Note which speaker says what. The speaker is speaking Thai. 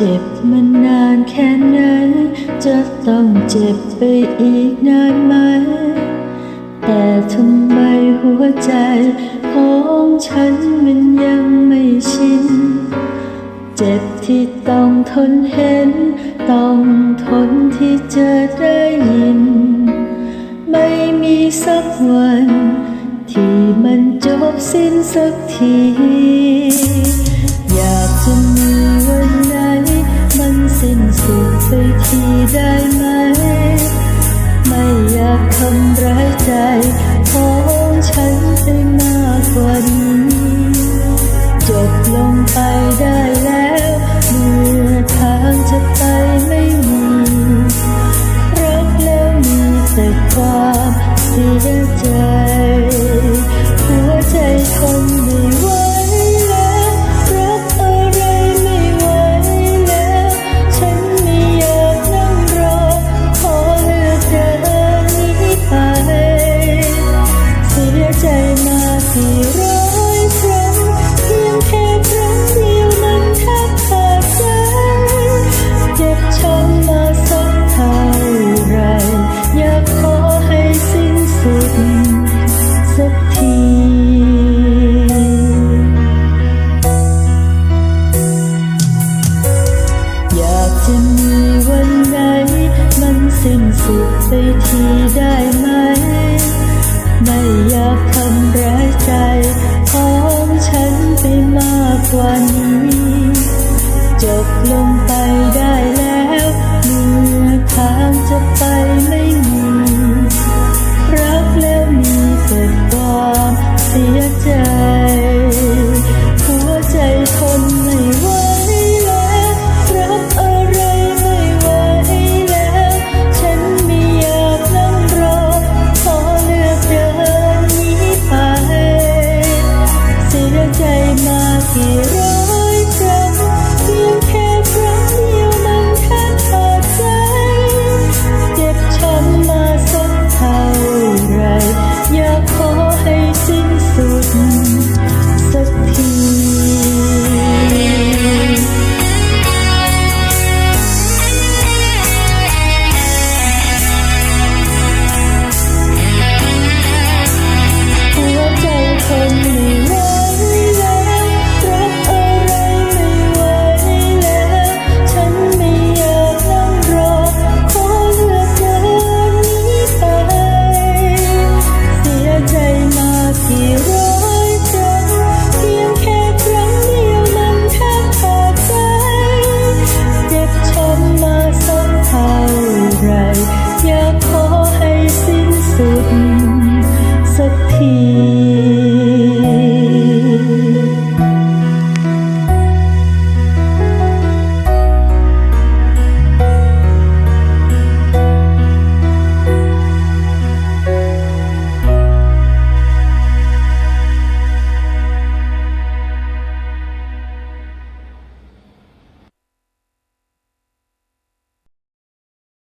Speaker 1: จ็บมันนานแค่ไหน จะต้องเจ็บไปอีกนานไหม แต่ทำไมหัวใจของฉันมันยังไม่ชิน เจ็บที่ต้องทนเห็น ต้องทนที่จะได้ยิน ไม่มีสักวัน ที่มันจบสิ้นสักที อยากจะ sitting 关你 สุดสักที